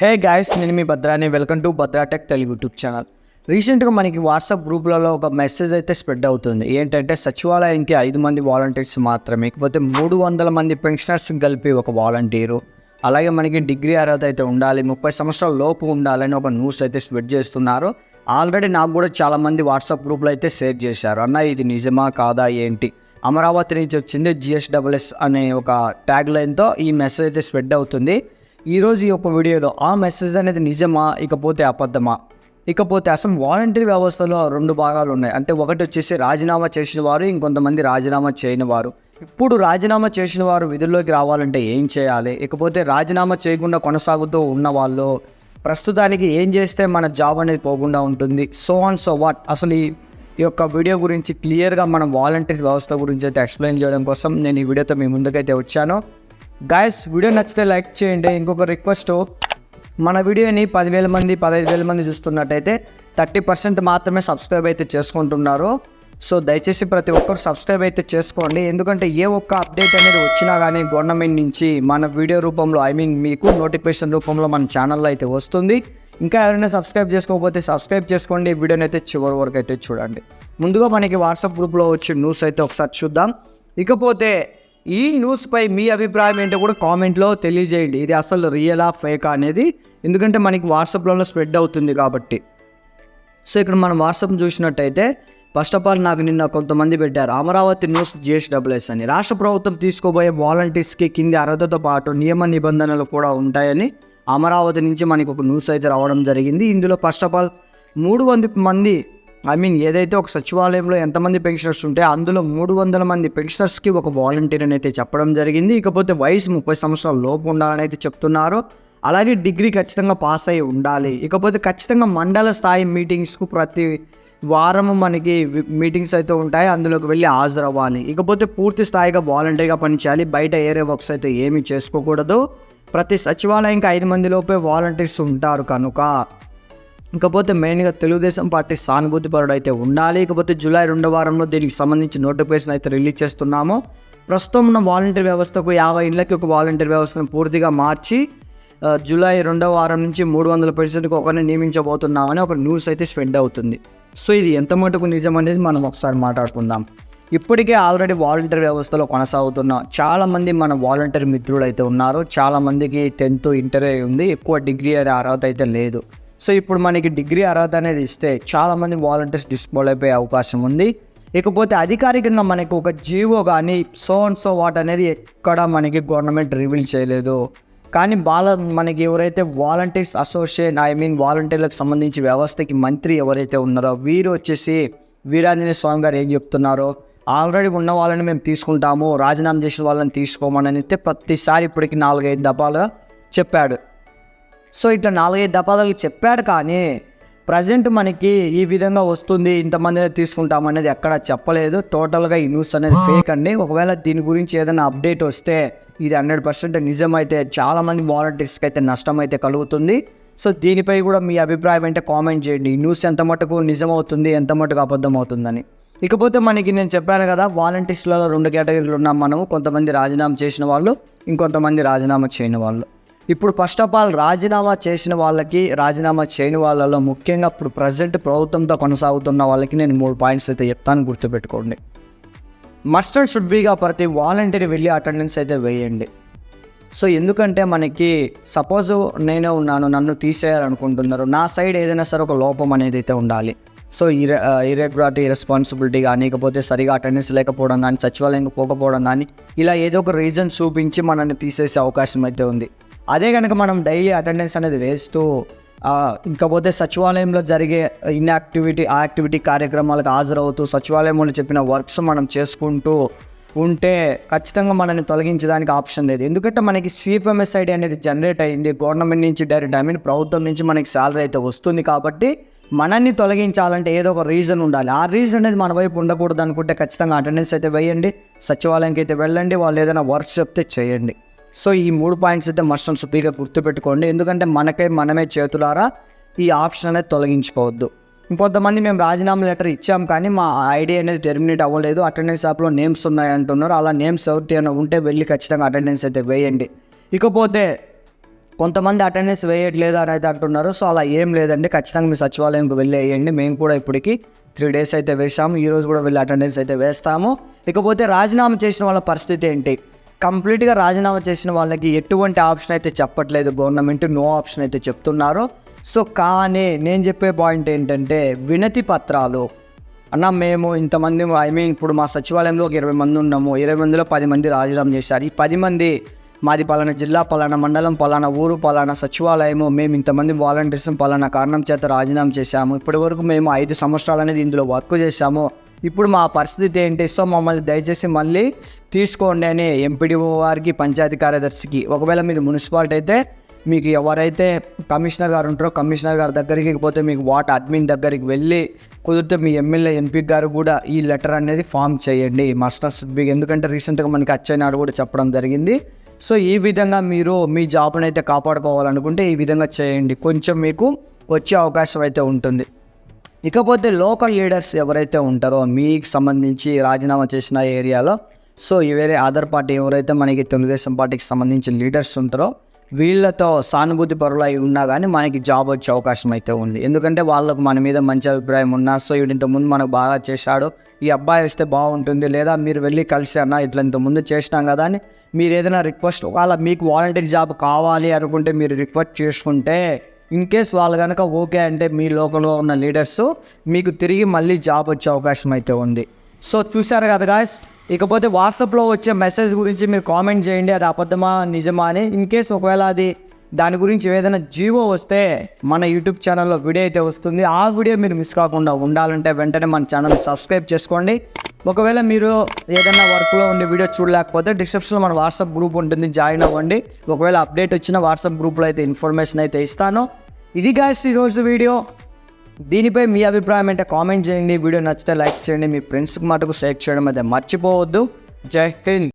హే guys నేను మీ భద్రాని welcome to Bhadratech Telugu YouTube channel రీసెంట్గా మనకి వాట్సాప్ గ్రూపులలో ఒక మెసేజ్ అయితే స్ప్రెడ్ అవుతుంది. ఏంటంటే సచివాలయానికి ఐదు మంది వాలంటీర్స్ మాత్రమే ఇకపోతే మూడు వందల మంది పెన్షనర్స్ కలిపి ఒక వాలంటీరు అలాగే మనకి డిగ్రీ అర్హత అయితే ఉండాలి ముప్పై సంవత్సరాల లోపు ఉండాలని ఒక న్యూస్ అయితే స్ప్రెడ్ చేస్తున్నారు. ఆల్రెడీ నాకు కూడా చాలామంది వాట్సాప్ గ్రూప్లో అయితే షేర్ చేశారు. అన్న ఇది నిజమా కాదా ఏంటి? అమరావతి నుంచి వచ్చింది జిఎస్డబ్ల్యూఎస్ అనే ఒక ట్యాగ్ లైన్తో ఈ మెసేజ్ అయితే స్ప్రెడ్ అవుతుంది. ఈరోజు ఈ యొక్క వీడియోలో ఆ మెసేజ్ అనేది నిజమా ఇకపోతే అబద్ధమా? ఇకపోతే అసలు వాలంటీర్ వ్యవస్థలో రెండు భాగాలు ఉన్నాయి. అంటే ఒకటి వచ్చేసి రాజీనామా చేసిన వారు ఇంకొంతమంది రాజీనామా చేయని వారు. ఇప్పుడు రాజీనామా చేసిన వారు విధుల్లోకి రావాలంటే ఏం చేయాలి? ఇకపోతే రాజీనామా చేయకుండా కొనసాగుతూ ఉన్న వాళ్ళు ప్రస్తుతానికి ఏం చేస్తే మన జాబ్ అనేది పోకుండా ఉంటుంది? సో అండ్ సో వాట్ అసలు ఈ ఈ యొక్క వీడియో గురించి క్లియర్గా మనం వాలంటీర్ వ్యవస్థ గురించి అయితే ఎక్స్ప్లెయిన్ చేయడం కోసం నేను ఈ వీడియోతో మీ ముందుకైతే వచ్చాను. గాయస్ వీడియో నచ్చితే లైక్ చేయండి. ఇంకొక రిక్వెస్ట్ మన వీడియోని పదివేల మంది పదహైదు వేల మంది చూస్తున్నట్టయితే థర్టీ పర్సెంట్ మాత్రమే సబ్స్క్రైబ్ అయితే చేసుకుంటున్నారు. సో దయచేసి ప్రతి ఒక్కరు సబ్స్క్రైబ్ అయితే చేసుకోండి. ఎందుకంటే ఏ ఒక్క అప్డేట్ అనేది వచ్చినా కానీ గవర్నమెంట్ నుంచి మన వీడియో రూపంలో ఐ మీన్ మీకు నోటిఫికేషన్ రూపంలో మన ఛానల్లో అయితే వస్తుంది. ఇంకా ఎవరైనా సబ్స్క్రైబ్ చేసుకోకపోతే సబ్స్క్రైబ్ చేసుకోండి. వీడియోని అయితే చివరి వరకు అయితే చూడండి. ముందుగా మనకి వాట్సాప్ గ్రూప్లో వచ్చే న్యూస్ అయితే ఒకసారి చూద్దాం. ఇకపోతే ఈ న్యూస్పై మీ అభిప్రాయం ఏంటో కూడా కామెంట్లో తెలియజేయండి. ఇది అసలు రియలా ఫేకా అనేది. ఎందుకంటే మనకి వాట్సాప్లో స్ప్రెడ్ అవుతుంది కాబట్టి. సో ఇక్కడ మనం వాట్సాప్ చూసినట్టయితే ఫస్ట్ ఆఫ్ ఆల్ నాకు నిన్న కొంతమంది పెట్టారు. అమరావతి న్యూస్ జిఎస్డబ్ల్యూఎస్ అని. రాష్ట్ర ప్రభుత్వం తీసుకోబోయే వాలంటీర్స్కి కింది అర్హతతో పాటు నియమ నిబంధనలు కూడా ఉంటాయని అమరావతి నుంచి మనకి ఒక న్యూస్ అయితే రావడం జరిగింది. ఇందులో ఫస్ట్ ఆఫ్ ఆల్ మూడు వంద మంది ఐ మీన్ ఏదైతే ఒక సచివాలయంలో ఎంతమంది పెన్షనర్స్ ఉంటే అందులో మూడు వందల మంది పెన్షనర్స్కి ఒక వాలంటీర్ అని అయితే చెప్పడం జరిగింది. ఇకపోతే వయసు ముప్పై సంవత్సరాల లోపు ఉండాలని అయితే చెప్తున్నారు. అలాగే డిగ్రీ ఖచ్చితంగా పాస్ అయి ఉండాలి. ఇకపోతే ఖచ్చితంగా మండల స్థాయి మీటింగ్స్కు ప్రతి వారము మనకి మీటింగ్స్ అయితే ఉంటాయి. అందులోకి వెళ్ళి హాజరవ్వాలి. ఇకపోతే పూర్తి స్థాయిగా వాలంటీర్గా పనిచేయాలి. బయట ఏరే వర్క్స్ అయితే ఏమీ చేసుకోకూడదు. ప్రతి సచివాలయంకి ఐదు మంది లోపే వాలంటీర్స్ ఉంటారు కనుక ఇంకపోతే మెయిన్గా తెలుగుదేశం పార్టీ సానుభూతి పరుడు అయితే ఉండాలి. ఇకపోతే జూలై రెండో వారంలో దీనికి సంబంధించి నోటిఫికేషన్ అయితే రిలీజ్ చేస్తున్నాము. ప్రస్తుతం ఉన్న వాలంటీర్ వ్యవస్థకు యాభై ఇళ్ళకి ఒక వాలంటీర్ వ్యవస్థను పూర్తిగా మార్చి జూలై రెండో వారం నుంచి మూడు వందల పర్సెంట్కి ఒకరిని నియమించబోతున్నామని ఒక న్యూస్ అయితే స్ప్రెడ్ అవుతుంది. సో ఇది ఎంత మటుకు నిజం అనేది మనం ఒకసారి మాట్లాడుకుందాం. ఇప్పటికే ఆల్రెడీ వాలంటీర్ వ్యవస్థలో కొనసాగుతున్న చాలామంది మన వాలంటీర్ మిత్రులు అయితే ఉన్నారు. చాలామందికి టెన్త్ ఇంటర్ ఉంది. ఎక్కువ డిగ్రీ అనే అర్హత అయితే లేదు. సో ఇప్పుడు మనకి డిగ్రీ అర్హత అనేది ఇస్తే చాలామంది వాలంటీర్స్ డిస్పోల్ అయిపోయే అవకాశం ఉంది. ఇకపోతే అధికారికంగా మనకు ఒక జీవో కానీ సో అండ్ సో వాట్ అనేది ఎక్కడ మనకి గవర్నమెంట్ రివీల్ చేయలేదు. కానీ బాల మనకి ఎవరైతే వాలంటీర్స్ అసోసియేషన్ ఐ మీన్ వాలంటీర్లకు సంబంధించి వ్యవస్థకి మంత్రి ఎవరైతే ఉన్నారో వీరు వచ్చేసి వీరాంజనేయ స్వామి గారు ఏం చెప్తున్నారో ఆల్రెడీ ఉన్న వాళ్ళని మేము తీసుకుంటాము రాజీనామా చేసిన వాళ్ళని తీసుకోమని అయితే ప్రతిసారి ఇప్పటికి నాలుగైదు దఫాలుగా చెప్పాడు. సో ఇట్లా నాలుగైదు దఫాలు చెప్పాడు కానీ ప్రజెంట్ మనకి ఈ విధంగా వస్తుంది ఇంతమందిని తీసుకుంటామనేది ఎక్కడ చెప్పలేదు. టోటల్గా ఈ న్యూస్ అనేది ఫేక్ అండి. ఒకవేళ దీని గురించి ఏదైనా అప్డేట్ వస్తే ఇది హండ్రెడ్ పర్సెంట్ నిజమైతే చాలామంది వాలంటీర్స్కి అయితే నష్టం అయితే కలుగుతుంది. సో దీనిపై కూడా మీ అభిప్రాయం అంటే కామెంట్ చేయండి. ఈ న్యూస్ ఎంత మటుకు నిజమవుతుంది ఎంత మటుకు అబద్ధం అవుతుందని ఇకపోతే మనకి నేను చెప్పాను కదా వాలంటీర్స్లలో రెండు కేటగిరీలు ఉన్నాం మనము. కొంతమంది రాజీనామా చేసిన వాళ్ళు ఇంకొంతమంది రాజీనామా చేయని వాళ్ళు. ఇప్పుడు ఫస్ట్ ఆఫ్ ఆల్ రాజీనామా చేసిన వాళ్ళకి రాజీనామా చేయని వాళ్ళలో ముఖ్యంగా ఇప్పుడు ప్రజెంట్ ప్రభుత్వంతో కొనసాగుతున్న వాళ్ళకి నేను మూడు పాయింట్స్ అయితే చెప్తాను గుర్తుపెట్టుకోండి. మస్ట్ అండ్ షుడ్ బీగా ప్రతి వాలంటీర్ వెళ్ళి అటెండెన్స్ అయితే వేయండి. సో ఎందుకంటే మనకి సపోజ్ నేనే ఉన్నాను నన్ను తీసేయాలనుకుంటున్నారు నా సైడ్ ఏదైనా సరే ఒక లోపం అనేది అయితే ఉండాలి. సో ఇర ఇరెగ్యులారిటీ రెస్పాన్సిబిలిటీ కానీ లేకపోతే సరిగా అటెండెన్స్ లేకపోవడం కానీ సచివాలయంకి పోకపోవడం కానీ ఇలా ఏదో ఒక రీజన్ చూపించి మనల్ని తీసేసే అవకాశం అయితే ఉంది. అదే కనుక మనం డైలీ అటెండెన్స్ అనేది వేస్తూ ఇంకపోతే సచివాలయంలో జరిగే ఇన్యాక్టివిటీ ఆ యాక్టివిటీ కార్యక్రమాలకు హాజరవుతూ సచివాలయంలో చెప్పిన వర్క్స్ మనం చేసుకుంటూ ఉంటే ఖచ్చితంగా మనల్ని తొలగించడానికి ఆప్షన్ లేదు. ఎందుకంటే మనకి సిఎఫ్ఎంఎస్ ఐడి అనేది జనరేట్ అయింది. గవర్నమెంట్ నుంచి డైరెక్ట్ ఐ మీన్ ప్రభుత్వం నుంచి మనకి శాలరీ అయితే వస్తుంది కాబట్టి మనల్ని తొలగించాలంటే ఏదో ఒక రీజన్ ఉండాలి. ఆ రీజన్ అనేది మన వైపు ఉండకూడదు అనుకుంటే ఖచ్చితంగా అటెండెన్స్ అయితే వేయండి సచివాలయంకి అయితే వెళ్ళండి వాళ్ళు ఏదైనా వర్క్ చెప్తే చేయండి. సో ఈ మూడు పాయింట్స్ అయితే మస్ట్ అండ్ సుపీగా గుర్తుపెట్టుకోండి. ఎందుకంటే మనకే మనమే చేతులారా ఈ ఆప్షన్ అనేది తొలగించుకోవద్దు. ఇంకొంతమంది మేము రాజీనామా లెటర్ ఇచ్చాం కానీ మా ఐడి అనేది టెర్మినేట్ అవ్వలేదు. అటెండెన్స్ యాప్లో నేమ్స్ ఉన్నాయి అంటున్నారు. అలా నేమ్స్ ఎవరి ఉంటే వెళ్ళి ఖచ్చితంగా అటెండెన్స్ అయితే వేయండి. ఇకపోతే కొంతమంది అటెండెన్స్ వేయట్లేదు అని అయితే అంటున్నారు. సో అలా ఏం లేదండి. ఖచ్చితంగా మీ సచివాలయంకి వెళ్ళి వేయండి. మేము కూడా ఇప్పటికి త్రీ డేస్ అయితే వేసాము ఈరోజు కూడా వెళ్ళి అటెండెన్స్ అయితే వేస్తాము. ఇకపోతే రాజీనామా చేసిన వాళ్ళ పరిస్థితి ఏంటి? కంప్లీట్గా రాజీనామా చేసిన వాళ్ళకి ఎటువంటి ఆప్షన్ అయితే చెప్పట్లేదు. గవర్నమెంట్ నో ఆప్షన్ అయితే చెప్తున్నారు. సో కానీ నేను చెప్పే పాయింట్ ఏంటంటే వినతి పత్రాలు. అన్న మేము ఇంతమంది ఐ మీన్ ఇప్పుడు మా సచివాలయంలో ఒక ఇరవై మంది ఉన్నాము. ఇరవై మందిలో పది మంది రాజీనామా చేశారు. ఈ పది మంది మాది పలానా జిల్లా పలానా మండలం పలానా ఊరు పలానా సచివాలయము. మేము ఇంతమంది వాలంటీర్స్ పలానా కారణం చేత రాజీనామా చేశాము. ఇప్పటి వరకు మేము ఐదు సంవత్సరాలు అనేది ఇందులో వర్క్ చేశాము. ఇప్పుడు మా పరిస్థితి ఏంటి? సో మమ్మల్ని దయచేసి మళ్ళీ తీసుకోండి అని ఎంపీడీఓ వారికి పంచాయతీ కార్యదర్శికి. ఒకవేళ మీరు మున్సిపాలిటీ అయితే మీకు ఎవరైతే కమిషనర్ గారు ఉంటారో కమిషనర్ గారి దగ్గరికి పోతే మీకు వాట్ అడ్మిన్ దగ్గరికి వెళ్ళి కుదిరితే మీ ఎమ్మెల్యే ఎంపీ గారు కూడా ఈ లెటర్ అనేది ఫామ్ చేయండి. మస్టర్స్ మీకు ఎందుకంటే రీసెంట్గా మనకి అచ్చైనాడు కూడా చెప్పడం జరిగింది. సో ఈ విధంగా మీరు మీ జాబ్ని అయితే కాపాడుకోవాలనుకుంటే ఈ విధంగా చేయండి. కొంచెం మీకు వచ్చే అవకాశం అయితే ఉంటుంది. ఇకపోతే లోకల్ లీడర్స్ ఎవరైతే ఉంటారో మీకు సంబంధించి రాజీనామా చేసిన ఏరియాలో సో ఈ వేరే అదర్ పార్టీ ఎవరైతే మనకి తెలుగుదేశం పార్టీకి సంబంధించిన లీడర్స్ ఉంటారో వీళ్ళతో సానుభూతి పరులు అయి ఉన్నా కానీ మనకి జాబ్ వచ్చే అవకాశం అయితే ఉంది. ఎందుకంటే వాళ్ళకు మన మీద మంచి అభిప్రాయం ఉన్నా సో వీడు ఇంతకుముందు మనకు బాగా చేశాడు ఈ అబ్బాయి వస్తే బాగుంటుంది లేదా మీరు వెళ్ళి కలిసి అన్న ఇట్లా ఇంతకుముందు చేసినాం కదా అని మీరు ఏదైనా రిక్వెస్ట్ ఒకవేళ మీకు వాలంటీర్ జాబ్ కావాలి అనుకుంటే మీరు రిక్వెస్ట్ చేసుకుంటే ఇన్ కేస్ వాళ్ళు కనుక ఓకే అంటే మీ లోకంలో ఉన్న లీడర్స్ మీకు తిరిగి మళ్ళీ జాబ్ వచ్చే అవకాశం అయితే ఉంది. సో చూశారు కదా గాయస్ ఇకపోతే వాట్సాప్లో వచ్చే మెసేజ్ గురించి మీరు కామెంట్ చేయండి. అది అబద్ధమా? నిజమా అని? ఇన్ కేస్ ఒకవేళ అది దాని గురించి ఏదైనా జీవో వస్తే మన యూట్యూబ్ ఛానల్లో వీడియో అయితే వస్తుంది. ఆ వీడియో మీరు మిస్ కాకుండా ఉండాలంటే వెంటనే మన ఛానల్ సబ్స్క్రైబ్ చేసుకోండి. ఒకవేళ మీరు ఏదైనా వర్క్లో ఉండి వీడియో చూడలేకపోతే డిస్క్రిప్షన్లో మన వాట్సాప్ గ్రూప్ ఉంటుంది జాయిన్ అవ్వండి. ఒకవేళ అప్డేట్ వచ్చిన వాట్సాప్ గ్రూప్లో అయితే ఇన్ఫర్మేషన్ అయితే ఇస్తాను. ఇది గాయస్ ఈరోజు వీడియో. దీనిపై మీ అభిప్రాయం అంటే కామెంట్ చేయండి. వీడియో నచ్చితే లైక్ చేయండి. మీ ఫ్రెండ్స్కి మటుకు షేర్ చేయడం అయితే మర్చిపోవద్దు. జై హింద్.